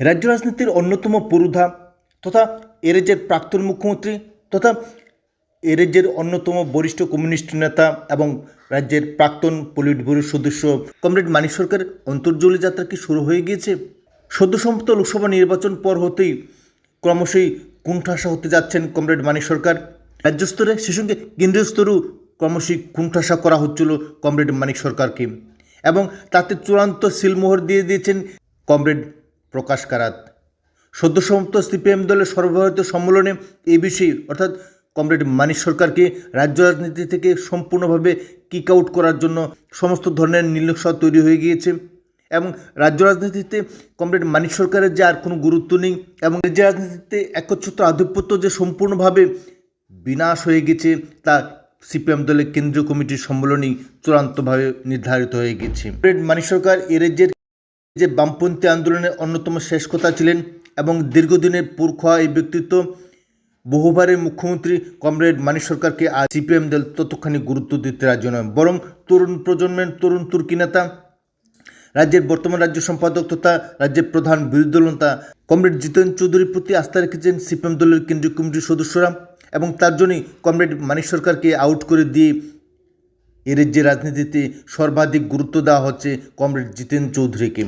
রাজ্য রাজনীতির অন্যতম পুরুধা তথা এ রাজ্যের প্রাক্তন মুখ্যমন্ত্রী তথা এ রাজ্যের অন্যতম বরিষ্ঠ কমিউনিস্ট নেতা এবং রাজ্যের প্রাক্তন পলিট ব্যুরোর সদস্য কমরেড মানিক সরকার অন্তর্জলি যাত্রা কি শুরু হয়ে গিয়েছে? সদ্য সদ্যসমাপ্ত লোকসভা নির্বাচন পর হতেই ক্রমশই কুণ্ঠাসা হতে যাচ্ছেন কমরেড মানিক সরকার। রাজ্য স্তরে সে সঙ্গে কেন্দ্রীয় স্তরেও ক্রমশই কুণ্ঠাসা করা হচ্ছিল কমরেড মানিক সরকারকে এবং তাতে চূড়ান্ত সিলমোহর দিয়ে দিয়েছেন কমরেড প্রকাশ কারাত। সদ্য সমাপ্ত সিপিএম দলের সর্বভারতীয় সম্মেলনে এই বিষয়ে অর্থাৎ কমরেড মানিক সরকারকে রাজ্য রাজনীতি থেকে সম্পূর্ণভাবে কিক আউট করার জন্য সমস্ত ধরনের নির্লক্ষা তৈরি হয়ে গিয়েছে এবং রাজ্য রাজনীতিতে কমরেড মানিক সরকারের যে আর কোনো গুরুত্ব নেই এবং রাজ্য রাজনীতিতে একচ্ছত্র আধিপত্য যে সম্পূর্ণভাবে বিনাশ হয়ে গেছে তা সিপিএম দলের কেন্দ্রীয় কমিটির সম্মেলনেই চূড়ান্তভাবে নির্ধারিত হয়ে গেছে। মানিক সরকার এ রাজ্যের যে বামপন্থী আন্দোলনের অন্যতম শেষ কথা ছিলেন এবং দীর্ঘদিনের পুরখ এই ব্যক্তিত্ব, বহুবারের মুখ্যমন্ত্রী কমরেড মানিক সরকারকে আজ সিপিএম দল ততখানি গুরুত্ব দিতে রাজি নয়। বরং তরুণ প্রজন্মের তরুণ তুর্কি নেতা রাজ্যের বর্তমান রাজ্য সম্পাদক তথা রাজ্যের প্রধান বিরোধী দলনেতা কমরেড জিতেন চৌধুরীর প্রতি আস্থা রেখেছেন সিপিএম দলের কেন্দ্রীয় কমিটির সদস্যরা এবং তার জন্যই কমরেড মানিক সরকারকে আউট করে দিয়ে এ রাজ্যের রাজনীতিতে সর্বাধিক গুরুত্ব দেওয়া হচ্ছে কমরেড জিতেন চৌধুরীকে।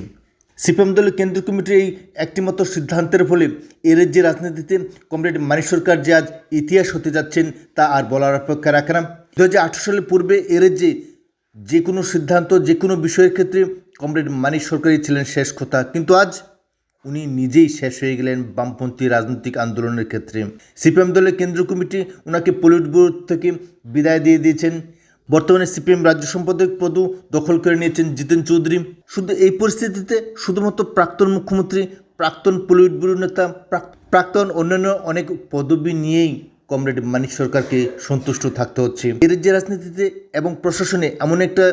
সিপিএম দলের কেন্দ্রীয় কমিটির এই একটিমাত্র সিদ্ধান্তের ফলে এ রাজ্যের রাজনীতিতে কমরেড মানিক সরকার যে আজ ইতিহাস হতে যাচ্ছেন তা আর বলার অপেক্ষা রাখে না। দু হাজার আঠারো সালের পূর্বে এ রাজ্যে যে কোনো সিদ্ধান্ত, যে কোনো বিষয়ের ক্ষেত্রে কমরেড মানিক সরকারই ছিলেন শেষ কথা। কিন্তু আজ উনি নিজেই শেষ হয়ে গেলেন বামপন্থী রাজনৈতিক আন্দোলনের ক্ষেত্রে। সিপিএম দলের কেন্দ্রীয় কমিটি ওনাকে পলিট থেকে বিদায় দিয়ে দিয়েছেন। বর্তমানে সিপিএম রাজ্য সম্পাদক পদও দখল করে নিয়েছেন জিতেন চৌধুরী। শুধু এই পরিস্থিতিতে শুধুমাত্র প্রাক্তন মুখ্যমন্ত্রী, প্রাক্তন পলিট ব্যুরো নেতা প্রাক্তন অন্যান্য অনেক পদবি নিয়েই কমরেড মানিক সরকারকে সন্তুষ্ট থাকতে হচ্ছে। এর যে রাজনীতিতে এবং প্রশাসনে এমন একটা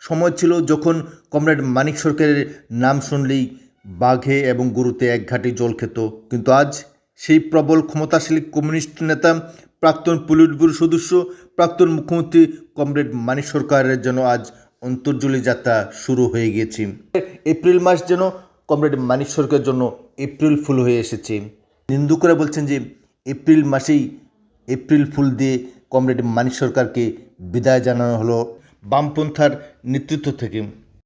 সময় ছিল যখন কমরেড মানিক সরকারের নাম শুনলেই বাঘে এবং গরুতে এক ঘাটে জল খেত। কিন্তু আজ সেই প্রবল ক্ষমতাশালী কমিউনিস্ট নেতা প্রাক্তন পুলিট ব্যুরো সদস্য, প্রাক্তন মুখ্যমন্ত্রী কমরেড মানিক সরকারের যেন আজ অন্তর্জলি যাত্রা শুরু হয়ে গিয়েছে। এপ্রিল মাস যেন কমরেড মানিক সরকারের জন্য এপ্রিল ফুল হয়ে এসেছে। নিন্দুকরা বলছেন যে এপ্রিল মাসেই এপ্রিল ফুল দিয়ে কমরেড মানিক সরকারকে বিদায় জানানো হলো বামপন্থার নেতৃত্ব থেকে।